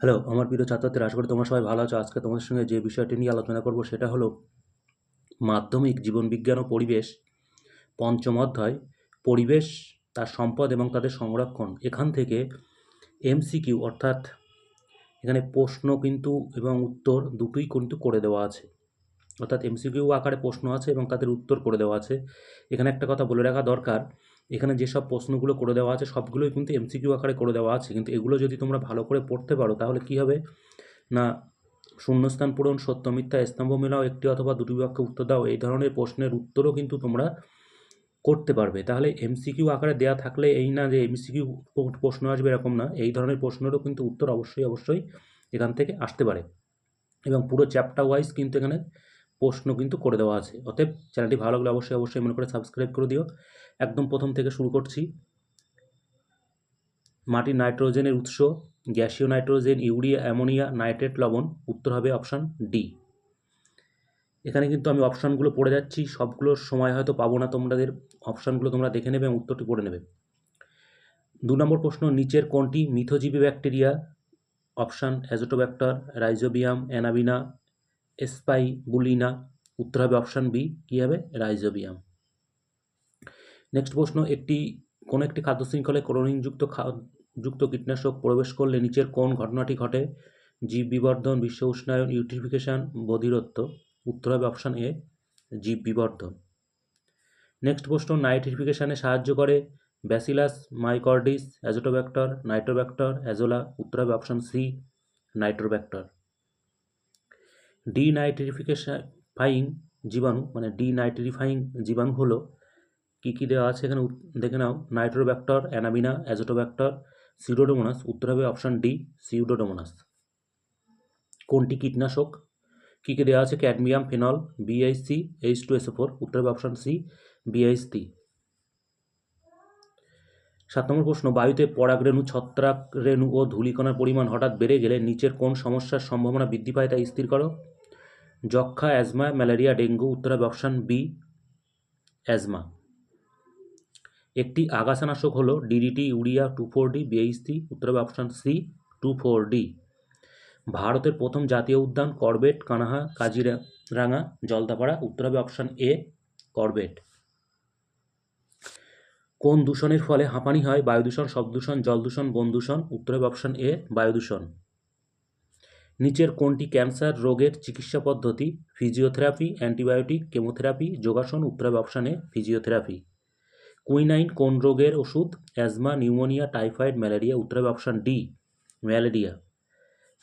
Hello, আমার প্রিয় ছাত্রছাত্রীরা, আশা করি তোমরা সবাই ভালো আছো। আজকে তোমাদের সঙ্গে যে বিষয়টি নিয়ে আলোচনা করব সেটা হলো মাধ্যমিক জীবনবিজ্ঞান ও পরিবেশ, পঞ্চম অধ্যায়, পরিবেশ, তার সম্পদ এবং তাদের সংরক্ষণ। এখান থেকে এমসিকিউ অর্থাৎ এখানে প্রশ্ন কিন্তু এবং উত্তর দুটোই কিন্তু করে দেওয়া আছে। অর্থাৎ এমসিকিউ আকারে প্রশ্ন আছে এবং তাদের উত্তর করে দেওয়া আছে। এখানে একটা কথা বলে রাখা দরকার এখানে যেসব প্রশ্নগুলো করে দেওয়া আছে, সবগুলোই কিন্তু এমসিকিউ আকারে করে দেওয়া আছে। কিন্তু এগুলো যদি তোমরা ভালো করে পড়তে পারো, তাহলে কি হবে? না, শূন্যস্থান পূরণ, সত্য মিথ্যা, স্তম্ভ মেলাও একটি অথবা দুটি বাক্যে উত্তর দাও, এই ধরনের প্রশ্নের উত্তরও কিন্তু তোমরা করতে পারবে। তাহলে এমসিকিউ আকারে দেওয়া থাকলে এই না যে এমসিকিউ প্রশ্ন আসবে এরকম না, এই ধরনের প্রশ্নেরও কিন্তু উত্তর অবশ্যই অবশ্যই এখান থেকে আসতে পারে। এবং পুরো চ্যাপ্টার ওয়াইজ কিন্তু এখানে প্রশ্ন কিন্তু করে দেওয়া আছে। অতএব চ্যানেলটি ভালো লাগলে অবশ্যই অবশ্যই মনে করে সাবস্ক্রাইব করে দিও। একদম প্রথম থেকে শুরু করছি। মাটির নাইট্রোজেনের উৎস, গ্যাসীয় নাইট্রোজেন, ইউরিয়া, অ্যামোনিয়া, নাইট্রেট, লবণ। উত্তর হবে অপশান ডি এখানে কিন্তু আমি অপশানগুলো পড়ে যাচ্ছি। সবগুলোর সময় হয়তো পাবো না তোমাদের। অপশানগুলো তোমরা দেখে নেবে এবং উত্তরটি পড়ে নেবে। দু নম্বর প্রশ্ন, নিচের কোনটি মিথোজীবী bacteria? Option azotobacter rhizobium anabaena বুলিনা উত্তর হবে অপশান বি কী হবে? রাইজোবিয়াম। নেক্সট প্রশ্ন, একটি, কোনো একটি খাদ্য শৃঙ্খলে ক্লোরিনযুক্ত যুক্ত কীটনাশক প্রবেশ করলে নিচের কোন ঘটনাটি ঘটে? জীব বিবর্ধন, বিশ্ব উষ্ণায়ন, ইউট্রিফিকেশান, বধিরত্ব। উত্তর হবে অপশান এ জীব বিবর্ধন। নেক্সট প্রশ্ন, নাইট্রিফিকেশানে সাহায্য করে ব্যাসিলাস, মাইকর্ডিস অ্যাজোটোব্যাক্টর নাইট্রোব্যাক্টর অ্যাজোলা। উত্তর হবে অপশান সি নাইট্রোব্যাক্টর ডিনাইট্রিফিকেশাফাইং জীবাণু মানে ডিনাইট্রিফাইং জীবাণু হলো কী কী দেওয়া আছে এখানে? দেখে নাও নাইট্রোব্যাক্টর অ্যানাবিনা অ্যাজোটোব্যাক্টর সিউডোডোমোনাস উত্তর হবে অপশান ডি সিউডোডোমোনাস কোনটি কীটনাশক? কী কী দেওয়া আছে? Cadmium phenol BIC H two SO four উত্তর হবে অপশান সি বিআইসি সাত নম্বর প্রশ্ন, বায়ুতে পরাগরেণু ছত্রাক রেণু ও ধূলিকণার পরিমাণ হঠাৎ বেড়ে গেলে নিচের কোন সমস্যার সম্ভাবনা বৃদ্ধি পায় তা স্থির করো। যক্ষা অ্যাজমা, ম্যালেরিয়া, ডেঙ্গু উত্তর হবে অপশান বি, অ্যাজমা। একটি আগাছানাশক হলো DDT urea, two four D BHC উত্তর হবে option C, two four D. ভারতের প্রথম জাতীয় উদ্যান করবেট, কানাহা কাজিরাঙ্গা জলদাপাড়া উত্তর হবে অপশান এ, করবেট। কোন দূষণের ফলে হাঁপানি হয়? বায়ু দূষণ শব্দ দূষণ জল দূষণ বন দূষণ উত্তর হবে অপশান এ বায়ু দূষণ নিচের কোনটি ক্যান্সার রোগের চিকিৎসা পদ্ধতি, ফিজিওথেরাপি, অ্যান্টিবায়োটিক, কেমোথেরাপি, যোগাসন উত্তর হবে অপশান ফিজিওথেরাপি। কুইনাইন কোন রোগের ওষুধ, অ্যাজমা, নিউমোনিয়া, টাইফয়েড, ম্যালেরিয়া উত্তর হবে অপশান ডি, ম্যালেরিয়া।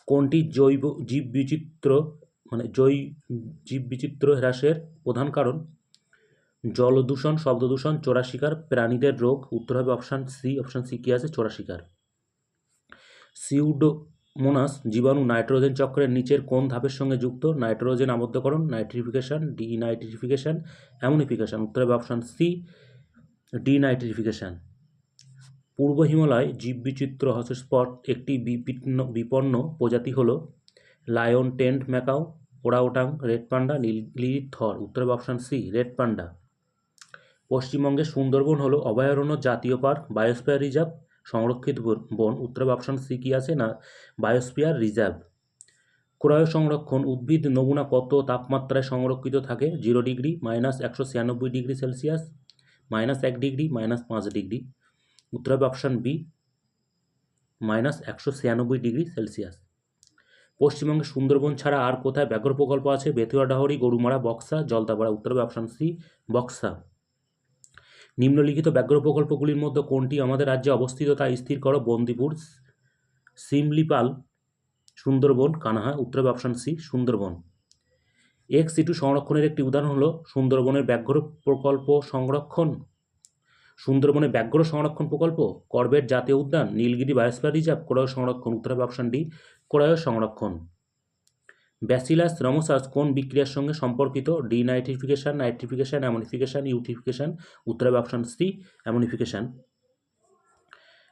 কোনটি জৈব জীব বিচিত্র মানে জৈ জীব বিচিত্র হ্রাসের প্রধান কারণ। জলদূষণ, শব্দদূষণ, চোরাশিকার প্রাণীদের রোগ উত্তর হবে অপশান সি অপশান সি কী আছে? চোরাশিকার। সিউডোমোনাস জীবাণু নাইট্রোজেন চক্রের নিচের কোন ধাপের সঙ্গে যুক্ত? নাইট্রোজেন আবদ্ধকরণ, নাইট্রিফিকেশন, ডিনাইট্রিফিকেশন, অ্যামোনিফিকেশন। উত্তর হবে অপশান সি, ডিনাইট্রিফিকেশন। পূর্ব হিমালয় জীববিচিত্র হটস্পট, একটি বিপন্ন বিপন্ন প্রজাতি হল lion, tent, macaque orangutan red panda নীলগিরির থর। উত্তর হবে অপশান সি, রেড পান্ডা। পশ্চিমবঙ্গের সুন্দরবন হলো অভয়ারণ্য জাতীয় পার্ক, বায়োস্ফিয়ার রিজার্ভ সংরক্ষিত বন উত্তর অপশান সি কী আছে না? Biosphere reserve. ক্রয় সংরক্ষণ উদ্ভিদ নমুনা কত? তাপমাত্রায় সংরক্ষিত থাকে? জিরো ডিগ্রি, মাইনাস একশো ছিয়ানব্বই ডিগ্রি সেলসিয়াস, মাইনাস এক ডিগ্রি, মাইনাস পাঁচ ডিগ্রি। উত্তর অপশান বি, মাইনাস একশো ছিয়ানব্বই ডিগ্রি সেলসিয়াস। পশ্চিমবঙ্গে সুন্দরবন ছাড়া আর কোথায় ব্যাঘ্র প্রকল্প আছে? বেথুয়া ডাহরি গরুমারা, বক্সা, জলদাপাড়া উত্তর হবে অপশান সি, বক্সা। নিম্নলিখিত ব্যাঘ্র প্রকল্পগুলির মধ্যে কোনটি আমাদের রাজ্যে অবস্থিত তা স্থির করো। বন্দিপুর, সিমলিপাল, সুন্দরবন, কানাহা, উত্তর option C, Sundarban. Ex situ সংরক্ষণের একটি উদাহরণ হলো সুন্দরবনের ব্যাঘ্র প্রকল্প সংরক্ষণ। সুন্দরবনে ব্যাঘ্র সংরক্ষণ প্রকল্প, করবেট জাতীয় উদ্যান, নীলগিরি বায়োস্ফিয়ার রিজার্ভ, ক্রয় সংরক্ষণ, উত্তর অপশান ডি, ক্রয় সংরক্ষণ। ব্যাসিলাস রমোসাস কোন বিক্রিয়ার সঙ্গে সম্পর্কিত? ডিনাইট্রিফিকেশান নাইট্রিফিকেশান অ্যামোনিফিকেশান ইউট্রিফিকেশান উত্তর হবে অপশান সি অ্যামোনিফিকেশান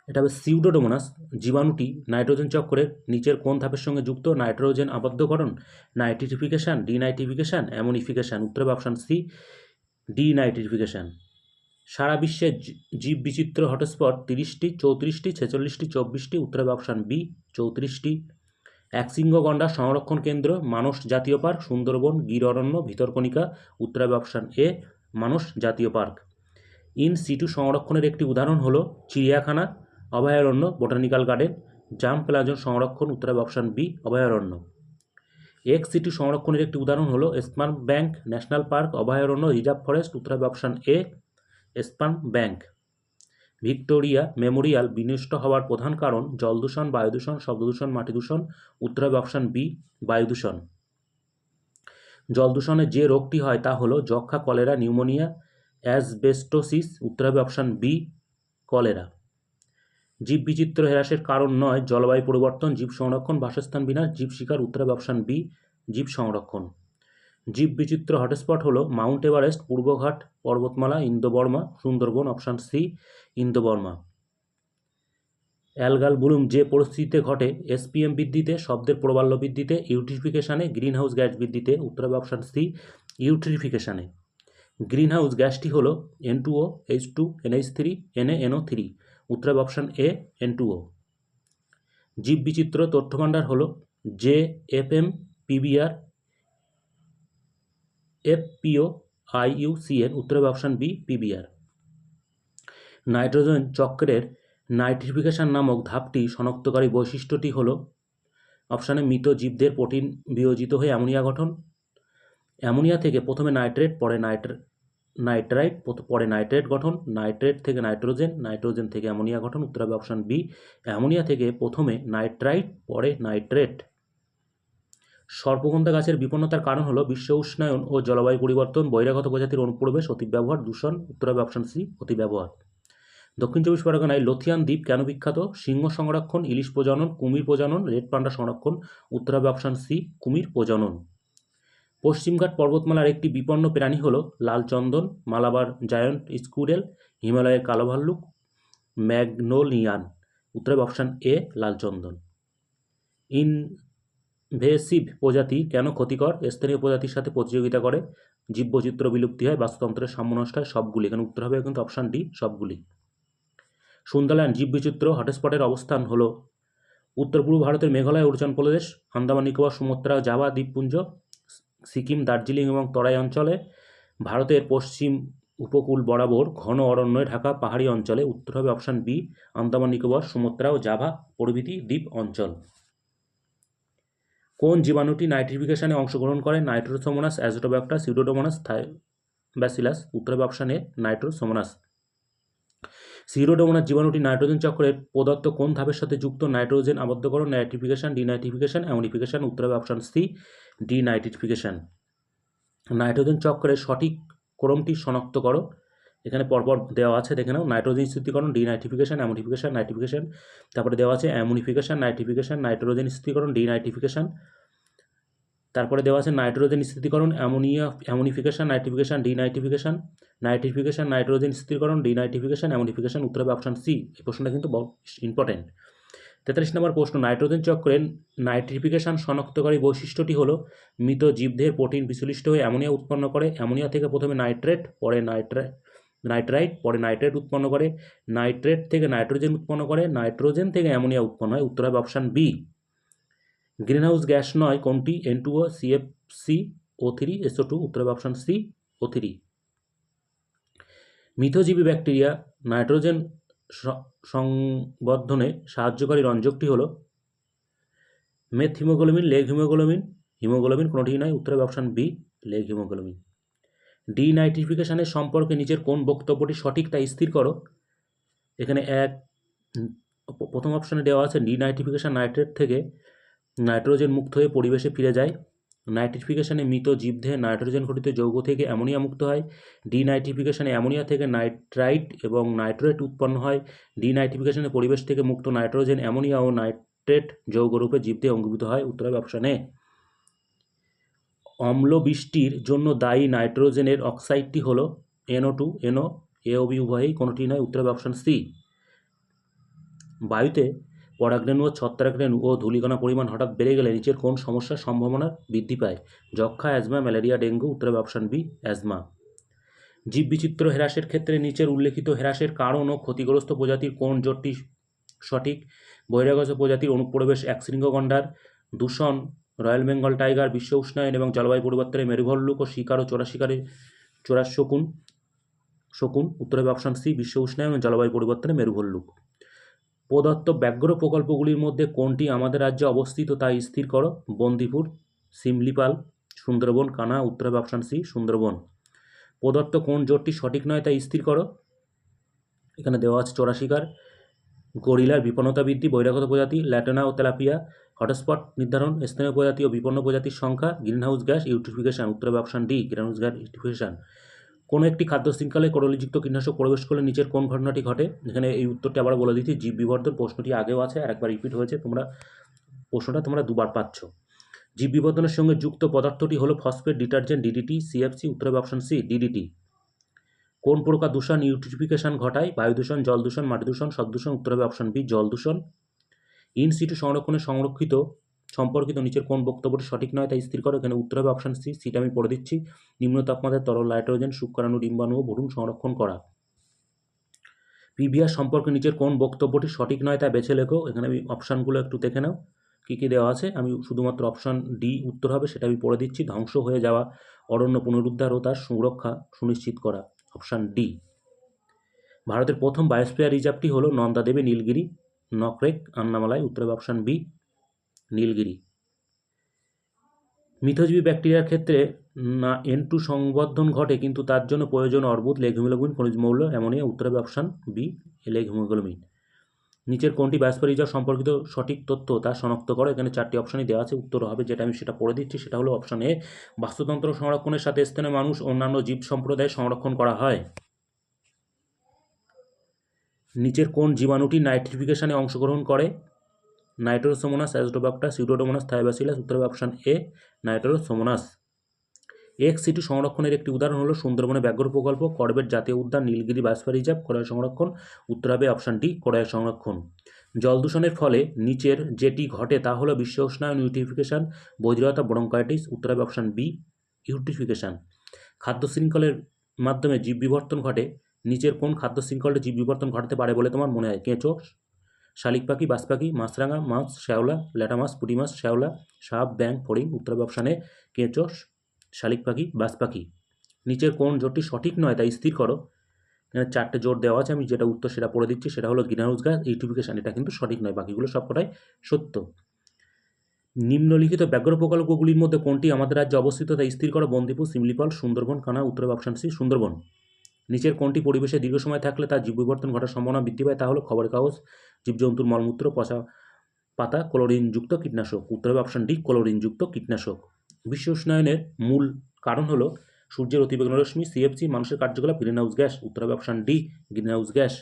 এটা হবে সিউডোডোমোনাস জীবাণুটি নাইট্রোজেন চক্রের নিচের কোন ধাপের সঙ্গে যুক্ত? নাইট্রোজেন আবদ্ধকরণ নাইট্রিফিকেশান ডিনাইট্রিফিকেশান অ্যামোনিফিকেশান উত্তর হবে অপশান সি ডিনাইট্রিফিকেশান সারা বিশ্বে জীব বিচিত্র হটস্পট তিরিশটি, চৌত্রিশটি, ছেচল্লিশটি, চব্বিশটি উত্তর হবে অপশান বি চৌত্রিশটি। একশৃঙ্গ গন্ডার সংরক্ষণ কেন্দ্র, মানস জাতীয় পার্ক, সুন্দরবন গির অরণ্য ভিতরকণিকা উত্তরা অপশান এ, মানস জাতীয় পার্ক। ইন সিটু সংরক্ষণের একটি উদাহরণ হলো চিড়িয়াখানা, অভয়ারণ্য, বোটানিক্যাল গার্ডেন, জাম প্লাজন সংরক্ষণ উত্তরা অপশান বি, অভয়ারণ্য। এক্স সিটু সংরক্ষণের একটি উদাহরণ হলো স্পান ব্যাংক ন্যাশনাল পার্ক, অভয়ারণ্য, reserve forest Uttara option A sperm bank. Victoria Memorial বিনষ্ট হওয়ার প্রধান কারণ জল দূষণ বায়ু দূষণ মাটি দূষণ উত্তর অপশান বি বায়ু দূষণ জল যে রোগটি হয় তা হলো যক্ষা কলেরা, নিউমোনিয়া, অ্যাসবেস্টোসিস উত্তর অপশান বি, কলেরা। জীববিচিত্র হ্রাসের কারণ নয় জলবায়ু পরিবর্তন, জীব সংরক্ষণ, বাসস্থান বিনাশ, জীব শিকার উত্তর অপশান বি, জীব সংরক্ষণ। জীব বিচিত্র হটস্পট হলো মাউন্ট এভারেস্ট, পূর্বঘাট, পর্বতমালা, Indo Burma, Sundarban, option C, Indo Burma. Algal bloom যে পরিস্থিতিতে ঘটে, এসপিএম বৃদ্ধিতে, শব্দের প্রবাল্য বৃদ্ধিতে, ইউট্রিফিকেশানে, গ্রিনহাউস গ্যাস বৃদ্ধিতে, উত্তর হবে অপশান সি, ইউট্রিফিকেশানে। গ্রিনহাউস গ্যাসটি হলো N two O H two NH three NA NO three উত্তর হবে option A N two O জীব বিচিত্র তথ্যভাণ্ডার হলো J F M PBR FPO IUCN উত্তর হবে অপশান বি, পিবিআর। নাইট্রোজেন চক্রের নাইট্রিফিকেশন নামক ধাপটি শনাক্তকারী বৈশিষ্ট্যটি হল, অপশানে মৃত জীবদের প্রোটিন বিয়োজিত হয়ে অ্যামোনিয়া গঠন। অ্যামোনিয়া থেকে প্রথমে নাইট্রেট, পরে নাইট্র, নাইট্রাইট পরে নাইট্রেট গঠন, নাইট্রেট থেকে নাইট্রোজেন নাইট্রোজেন থেকে অ্যামোনিয়া গঠন, উত্তর হবে অপশান বি। অ্যামোনিয়া থেকে প্রথমে নাইট্রাইট, পরে নাইট্রেট। সর্পগন্ধা গাছের বিপন্নতার কারণ হলো বিশ্ব উষ্ণায়ন ও জলবায়ু পরিবর্তন, বহিরাগত প্রজাতির অনুপ্রবেশ, অতিব্যবহার, দূষণ উত্তর হবে অপশান সি, অতিব্যবহার। দক্ষিণ চব্বিশ পরগনায় লথিয়ান দ্বীপ কেন বিখ্যাত? সিংহ সংরক্ষণ, ইলিশ প্রজনন, কুমির প্রজনন, রেড পান্ডা সংরক্ষণ উত্তর হবে অপশান সি, কুমির প্রজনন। পশ্চিমঘাট পর্বতমালার একটি বিপন্ন প্রাণী হল লাল চন্দন মালাবার জায়ন্ট স্কুরেল হিমালয়ের কালো ভাল্লুক ম্যাগনোলিয়ান। উত্তর অপশান এ লাল চন্দন ইনভেসিভ প্রজাতি কেন ক্ষতিকর? স্থানীয় প্রজাতির সাথে প্রতিযোগিতা করে, জীববৈচিত্র্য বিলুপ্তি হয়, বাস্তুতন্ত্রের সাম্যনষ্ট হয়, সবগুলি। এখানে উত্তর হবে কিন্তু অপশান ডি সবগুলি। সুন্দরল্যান্ড জীববৈচিত্র্য হটস্পটের অবস্থান হল উত্তর পূর্ব ভারতের মেঘালয়, অরুণাচল প্রদেশ আন্দামান নিকোবর, সুমাত্রা, জাভা, দ্বীপপুঞ্জ, সিকিম, দার্জিলিং এবং তরাই অঞ্চলে। ভারতের পশ্চিম উপকূল বরাবর ঘন অরণ্যে, ঢাকা, পাহাড়ি অঞ্চলে। উত্তর হবে option B Andaman Nicobar, Sumatra ও জাভা প্রভৃতি দ্বীপ অঞ্চল। কোন জীবাণুটি নাইট্রিফিকেশনে অংশগ্রহণ করে? Nitrosomonas azotobacter pseudomonas bacillus. উত্তর অপশান এ নাইট্রোসোমোনাস। সিরোডোমোনাস জীবাণুটি নাইট্রোজেন চক্রের প্রদত্ত কোন ধাপের সাথে যুক্ত? নাইট্রোজেন আবদ্ধকরণ নাইট্রিফিকেশন, ডিনাইট্রিফিকেশন, অ্যামোনিফিকেশন। উত্তর অপশান সি, ডিনাইট্রিফিকেশন। নাইট্রোজেন চক্রের সঠিক ক্রমটি শনাক্ত করো। এখানে পরপর দেওয়া আছে, দেখে নাও নাইট্রোজেন স্থিতিকরণ ডিনাইট্রিফিকেশন অ্যামোনিফিকেশন নাইট্রিফিকেশন তারপরে দেওয়া আছে অ্যামোনিফিকেশন নাইট্রিফিকেশন নাইট্রোজেন স্থিতিকরণ ডিনাইট্রিফিকেশন তারপরে দেওয়া আছে nitrogen স্থিতিকরণ ammonia ammonification nitrification denitrification nitrification nitrogen স্থিতিকরণ denitrification ammonification উত্তর হবে অপশান সি এই প্রশ্নটা কিন্তু ইম্পর্টেন্ট তেতাল্লিশ নম্বর প্রশ্ন নাইট্রোজেন চক্রের নাইট্রিফিকেশন শনাক্তকারী বৈশিষ্ট্যটি হলো মৃত জীবদের প্রোটিন বিচলিষ্ট হয়ে অ্যামোনিয়া উৎপন্ন করে, অ্যামোনিয়া থেকে প্রথমে নাইট্রেট পরে নাইট্রে নাইট্রাইট, পরে নাইট্রেট উৎপন্ন করে। নাইট্রেট থেকে নাইট্রোজেন উৎপন্ন করে, নাইট্রোজেন থেকে অ্যামোনিয়া উৎপন্ন হয়। উত্তর হবে অপশান বি। গ্রিনহাউস গ্যাস নয়, কোনটি? N two O CFC O three SO two উত্তর হবে অপশান সি ও থ্রি মিথজীবী ব্যাকটেরিয়া নাইট্রোজেন সংবর্ধনে সাহায্যকারী রঞ্জকটি হল meth haemoglobin leg haemoglobin. Haemoglobin কোনোটি নয়, উত্তর হবে অপশান বি লেগ হিমোগ্লোবিন। ডিনাইট্রিফিকেশনের সম্পর্কে নিজের কোন বক্তব্যটি সঠিক তা স্থির করো। এখানে এক প্রথম অপশানে দেওয়া আছে ডিনাইট্রিফিকেশন নাইট্রেট থেকে নাইট্রোজেন মুক্ত হয়ে পরিবেশে ফিরে যায়। নাইট্রিফিকেশনে মৃত জীবদেহে নাইট্রোজেন ঘটিত যৌগ থেকে অ্যামোনিয়া মুক্ত হয়। ডিনাইট্রিফিকেশনে অ্যামোনিয়া থেকে নাইট্রাইট এবং নাইট্রেট উৎপন্ন হয়। ডিনাইট্রিফিকেশনে পরিবেশ থেকে মুক্ত নাইট্রোজেন, অ্যামোনিয়া ও নাইট্রেট যৌগরূপে জীবদেহে অঙ্গীভূত হয়। উত্তর হবে অপশানে অম্ল বৃষ্টির জন্য দায়ী নাইট্রোজেনের অক্সাইডটি হল এনও টু এনও এওবি উভয়ই কোনোটি নয়, উত্তর অপশান সি। বায়ুতে পরাগরেণু ও ছত্রাকরেণু ও ধূলিকণা পরিমাণ হঠাৎ বেড়ে গেলে নিচের কোন সমস্যার সম্ভাবনা বৃদ্ধি পায়? যক্ষা, অ্যাজমা, ম্যালেরিয়া, ডেঙ্গু, উত্তর হবে অপশান বি, অ্যাজমা। জীববিচিত্র হ্রাসের ক্ষেত্রে নিচের উল্লেখিত হ্রাসের কারণ ও ক্ষতিগ্রস্ত প্রজাতির কোন জোটটি সঠিক? বহিরাগত প্রজাতির অনুপ্রবেশ একশৃঙ্গ গণ্ডার দূষণ রয়্যাল বেঙ্গল টাইগার, বিশ্ব উষ্ণায়ন এবং জলবায়ু পরিবর্তনের মেরুভল্লুক ও শিকার ও চোরা শিকারের চোরা শকুন শকুন উত্তর অপশান সি, বিশ্ব উষ্ণায়ন এবং জলবায়ু পরিবর্তনের মেরুভল্লুক। প্রদত্ত ব্যাঘ্র প্রকল্পগুলির মধ্যে কোনটি আমাদের রাজ্যে অবস্থিত তা স্থির করো। বন্দিপুর, সিমলিপাল, সুন্দরবন, কানা, উত্তর অপশান সি, সুন্দরবন। প্রদত্ত কোন জোটটি সঠিক নয় তা স্থির করো। এখানে দেওয়া আছে চোরা শিকার গরিলার বিপন্নতা বৃদ্ধি, বহিরাগত প্রজাতি, ল্যাটেনা ও তেলাপিয়া, হটস্পট নির্ধারণ, স্থানীয় প্রজাতি ও বিপন্ন প্রজাতির সংখ্যা, গ্রিনহাউস গ্যাস ইউট্রিফিকেশন উত্তর option D, greenhouse gas eutrophication কোনো একটি খাদ্য শৃঙ্খলে করলিযুক্ত কীটনাশক প্রবেশ করলে নিচের কোন ঘটনাটি ঘটে? এখানে এই উত্তরটি আবার বলে দিচ্ছি, জীব বিবর্ধন প্রশ্নটি আগেও আছে আর একবার রিপিট হয়েছে, তোমরা প্রশ্নটা তোমরা দুবার পাচ্ছ। জীব বিবর্ধনের সঙ্গে যুক্ত পদার্থটি হলো ফসফেট, ডিটারজেন্ট, ডিডিটি, সিএফসি, উত্তর অপশান সি, ডিডিটি। কোন প্রকার দূষণ ইউট্রিফিকেশন ঘটায়? বায়ু দূষণ, জল দূষণ, মাটি দূষণ, শব্দ দূষণ, উত্তর হবে অপশান বি, জল দূষণ। ইন সংরক্ষণে সংরক্ষিত, সম্পর্কিত নিচের কোন বক্তব্যটি সঠিক নয় তাই স্থির করো। এখানে উত্তর হবে অপশান সি, সিটা আমি পড়ে দিচ্ছি। নিম্ন তাপমাত্রায় তরল নাইট্রোজেন, শুক্রাণু, ডিম্বাণু ও ভ্রূণ সংরক্ষণ করা। পিভিআর সম্পর্কে নিচের কোন বক্তব্যটি সঠিক নয় তা বেছে লেখো। এখানে আমি অপশানগুলো একটু দেখে নাও, কী কী দেওয়া আছে। আমি শুধুমাত্র অপশান ডি উত্তর হবে, সেটা আমি পড়ে দিচ্ছি। ধ্বংস হয়ে যাওয়া, অরণ্য পুনরুদ্ধার ও তার সুরক্ষা সুনিশ্চিত করা। Option D. ভারতের প্রথম বায়োস্ফিয়ার রিজার্ভটি হলো নন্দাদেবী নীলগিরি, নকরেক, আন্নামালাই উত্তর অপশান বি, নীলগিরি। মিথজীবী ব্যাকটেরিয়ার ক্ষেত্রে না এন টু সংবর্ধন ঘটে, কিন্তু তার জন্য প্রয়োজন অর্বুদ লেগ খনিজ মৌল এমনই উত্তর অপশান বি লেগ হিমোগ্লোবিন নিচের কোনটি বায়োস্ফিয়ার রিজার্ভ সম্পর্কিত সঠিক তথ্য তা শনাক্ত করো। এখানে চারটি অপশনই দেওয়া আছে। উত্তর হবে যেটা আমি সেটা পড়ে দিচ্ছি, সেটা হলো অপশন এ, বাস্তুতন্ত্র সংরক্ষণের সাথে স্থানীয় মানুষ অন্যান্য জীব সম্প্রদায় সংরক্ষণ করা হয়। নিচের কোন জীবাণুটি নাইট্রিফিকেশনে অংশগ্রহণ করে? নাইট্রোসোমোনাস অ্যাজডোবাক্টাস সিউডোডোমোনাস, থাইবাসিলাস, উত্তর হবে option A nitrosomonas ex situ সংরক্ষণের একটি উদাহরণ হলো সুন্দরবনে ব্যাঘ্র প্রকল্প, করবেট জাতীয় উদ্যান, নীলগিরি বায়োস্ফিয়ার রিজার্ভ কড়াই সংরক্ষণ, উত্তর হবে অপশান ডি সংরক্ষণ। জল দূষণের ফলে নিচের যেটি ঘটে তা হলো বিশ্ব উষ্ণায়ন ইউটিফিকেশন বৈদ্যতা ব্রঙ্কাইটিস, উত্তর হবে অপশান বি ইউটিফিকেশন খাদ্য শৃঙ্খলের মাধ্যমে জীব বিবর্তন ঘটে, নিচের কোন খাদ্য শৃঙ্খলটি জীব বিবর্তন ঘটাতে পারে বলে তোমার মনে হয়? কেঁচো, শালিক পাখি বাস পাখি মাছরাঙা, মাছ, শ্যাওলা, ল্যাটা মাছ, পুঁটি মাছ, শ্যাওলা, সাপ ব্যাং ফড়িং উত্তর অপশানে কেঁচো শালিক পাখি, বাস পাখি। নিচের কোন জোরটি সঠিক নয় তাই স্থির করো। এখানে চারটে জোর দেওয়া আছে, আমি যেটা উত্তর সেটা পড়ে দিচ্ছি, সেটা হলো গ্রিনহাউস গ্যাস ইউটিফিকেশন এটা কিন্তু সঠিক নয়, বাকিগুলো সবকটাই সত্য। নিম্নলিখিত ব্যাঘ্র প্রকল্পগুলির মধ্যে কোনটি আমাদের রাজ্যে অবস্থিত তা স্থির করো, বন্দিপুর সিমলিপাল সুন্দরবন, কানা, উত্তর অপশান সি, সুন্দরবন। নিচের কোনটি পরিবেশে দীর্ঘ সময় থাকলে তার জীব বিবর্তন ঘটার সম্ভাবনা বৃদ্ধি পায় তা হলো খবরের কাগজ, জীবজন্তুর মলমূত্র, পচা পাতা, ক্লোরিনযুক্ত কীটনাশক। উত্তর হবে অপশান ডি, ক্লোরিনযুক্ত কীটনাশক। বিশ্ব উষ্ণায়নের মূল কারণ হলো সূর্যের অতিবেগুন রশ্মি সিএফসি মানুষের কার্যকলাপ গ্রিন হাউস গ্যাস উত্তর হবে option D green house gas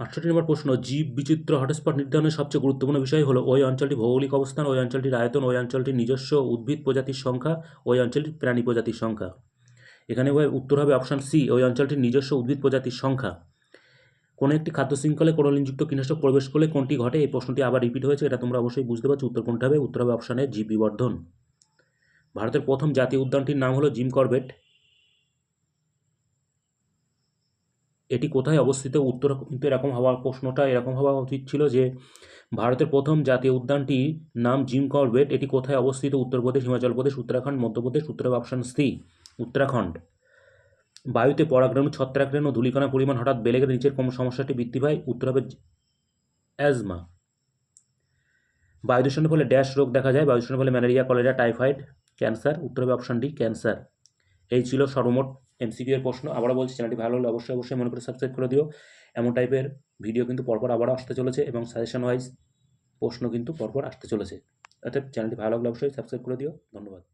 আটষট্টি নম্বর প্রশ্ন, জীব বিচিত্র হটস্পট নির্ধারণের সবচেয়ে গুরুত্বপূর্ণ বিষয় হলো ওই অঞ্চলটি ভৌগোলিক অবস্থান, ওই অঞ্চলটির আয়তন, ওই অঞ্চলটির নিজস্ব উদ্ভিদ প্রজাতির সংখ্যা, ওই অঞ্চলটির প্রাণী প্রজাতির সংখ্যা। এখানে উত্তর হবে অপশান সি ওই অঞ্চলটির নিজস্ব উদ্ভিদ প্রজাতির সংখ্যা। কোনো একটি খাদ্য শৃঙ্খলে করলিনযুক্ত কীটনাশক প্রবেশ করলে কোনটি ঘটে? এই প্রশ্নটি আবার রিপিট হয়েছে, এটা তোমরা অবশ্যই বুঝতে পারছ। উত্তর কোনটা হবে? উত্তর হবে অপশানে জীব বিবর্ধন ভারতের প্রথম জাতীয় উদ্যানটির নাম হলো জিম করবেট। এটি কোথায় অবস্থিত? উত্তর কিন্তু এরকম হওয়ার প্রশ্নটা এরকম হওয়া উচিত ছিল যে ভারতের প্রথম জাতীয় উদ্যানটির নাম জিম করবেট। এটি কোথায় অবস্থিত? Uttar Pradesh Himachal Pradesh, Uttarakhand Madhya Pradesh Uttar option C, Uttarakhand. বায়ুতে পরাগরেণু, ছত্রাকরেণু ধূলিকণা পরিমাণ হঠাৎ বেড়ে গেলে নিচের কোন সমস্যাটি বৃদ্ধি পায়। উত্তর হবে অ্যাজমা। বায়ু দূষণের ফলে ড্যাশ রোগ দেখা যায়। বায়ু দূষণের ফলে ম্যালেরিয়া, কলেরা, টাইফয়েড, ক্যান্সার। উত্তর হবে অপশান ডি, ক্যান্সার। এই ছিল সর্বমোট এমসিকিউ এর প্রশ্ন। আবারও বলছি, চ্যানেলটি ভালো হলে অবশ্যই অবশ্যই মনে করে সাবস্ক্রাইব করে দিও। এমন টাইপের ভিডিও কিন্তু পরপর আবারও আসতে চলেছে এবং সাজেশন ওয়াইজ প্রশ্ন কিন্তু পরপর আসতে চলেছে। অর্থাৎ চ্যানেলটি ভালো লাগলে অবশ্যই সাবস্ক্রাইব করে দিও। ধন্যবাদ।